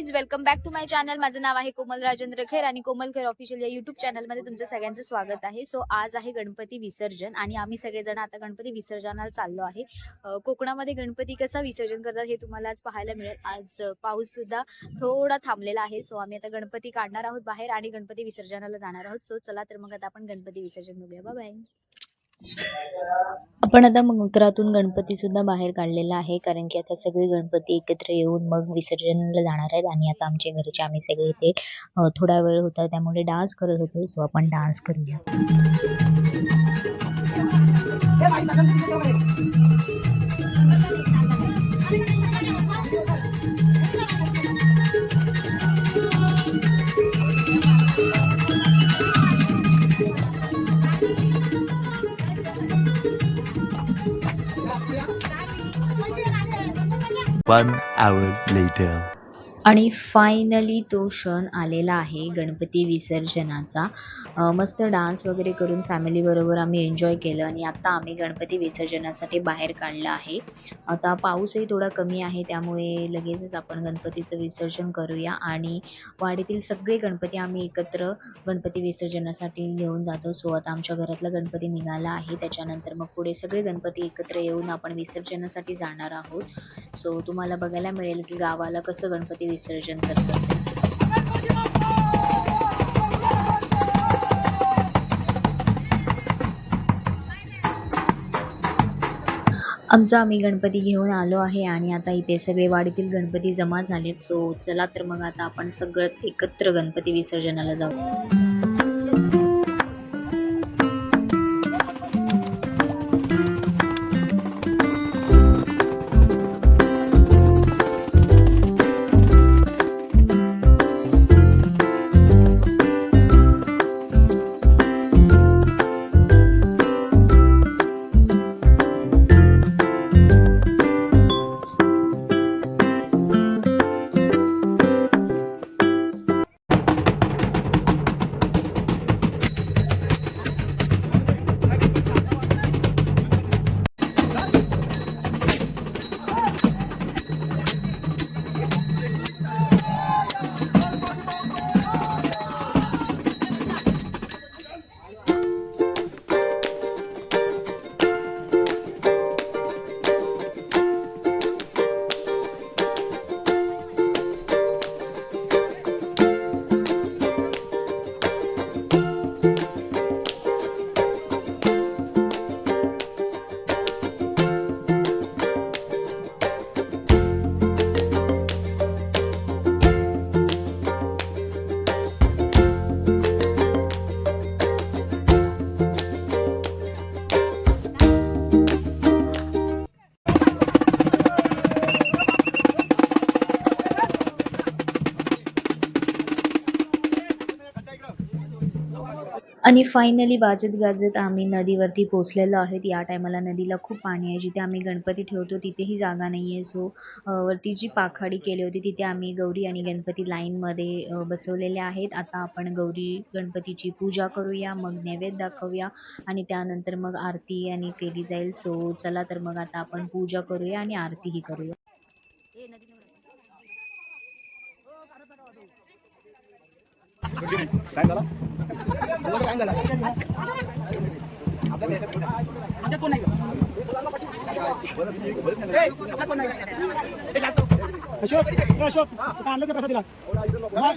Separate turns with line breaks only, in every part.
Guys welcome back to my channel माझं नाव आहे कोमल राजेंद्र खेर आणि कोमल खेर ऑफिशियल या युट्यूब चॅनलमध्ये तुमचं सगळ्यांचं स्वागत आहे. सो आज आहे गणपती विसर्जन आणि आम्ही सगळेजण आता गणपती विसर्जनाला चाललो आहे. कोकणामध्ये गणपती कसा विसर्जन करतात हे तुम्हाला आज पाहायला मिळेल. आज पाऊस सुद्धा थोडा थांबलेला आहे. सो आम्ही आता गणपती काढणार आहोत बाहेर आणि गणपती विसर्जनाला जाणार आहोत. सो चला तर मग आता आपण गणपती विसर्जन बघूया. बाय
आपण आता मग उत्तरातून गणपती सुद्धा बाहेर काढलेला आहे कारण की आता सगळे गणपती एकत्र येऊन मग विसर्जनाला जाणार आहेत आणि आता आमच्या घरचे आम्ही सगळे इथे थोडा वेळ होता त्यामुळे डान्स करत होतो सो आपण डान्स करूया.
One hour later.
आणि फायनली तो क्षण आलेला आहे गणपती विसर्जनाचा. मस्त डान्स वगैरे करून फॅमिलीबरोबर आम्ही एन्जॉय केलं आणि आत्ता आम्ही गणपती विसर्जनासाठी बाहेर काढलं आहे. आता पाऊसही थोडा कमी आहे त्यामुळे लगेचच आपण गणपतीचं विसर्जन करूया आणि वाडीतील सगळे गणपती आम्ही एकत्र गणपती विसर्जनासाठी घेऊन जातो. सो आता आमच्या घरातला गणपती निघाला आहे त्याच्यानंतर मग पुढे सगळे गणपती एकत्र येऊन आपण विसर्जनासाठी जाणार आहोत. सो तुम्हाला बघायला मिळेल की गावाला कसं गणपती विसर्जन करतात. आमचा आम्ही गणपती घेऊन आलो आहे आणि आता इथे सगळे वाडीतील गणपती जमा झालेत. सो चला तर मग आता आपण सगळं एकत्र गणपती विसर्जनाला जाऊ. आणि फायनली वाजत गाजत आम्ही नदीवरती पोचलेलो आहोत. या टायमाला नदीला खूप पाणी आहे. जिथे आम्ही गणपती ठेवतो तिथेही जागा नाही आहे सो वरती जी पाखाडी केली होती तिथे आम्ही गौरी आणि गणपती लाईनमध्ये अ, बसवलेले आहेत. आता आपण गौरी गणपतीची पूजा करूया मग नैवेद्य दाखवूया आणि त्यानंतर मग आरती आणि केली जाईल. सो चला तर मग आता आपण पूजा करूया आणि आरतीही करूया.
अशोक ए अशोक अशोक आणलं कसा तिला मग,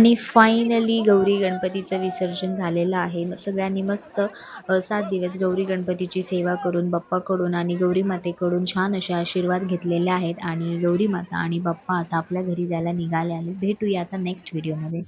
आणि फायनली गौरी गणपतीचं विसर्जन झालेलं आहे. सगळ्यांनी मस्त सात दिवस गौरी गणपतीची सेवा करून बाप्पाकडून आणि गौरी मातेकडून छान असे आशीर्वाद घेतलेले आहेत आणि गौरी माता आणि बाप्पा आता आपल्या घरी जायला निघाले आले भेटूया आता नेक्स्ट व्हिडिओमध्ये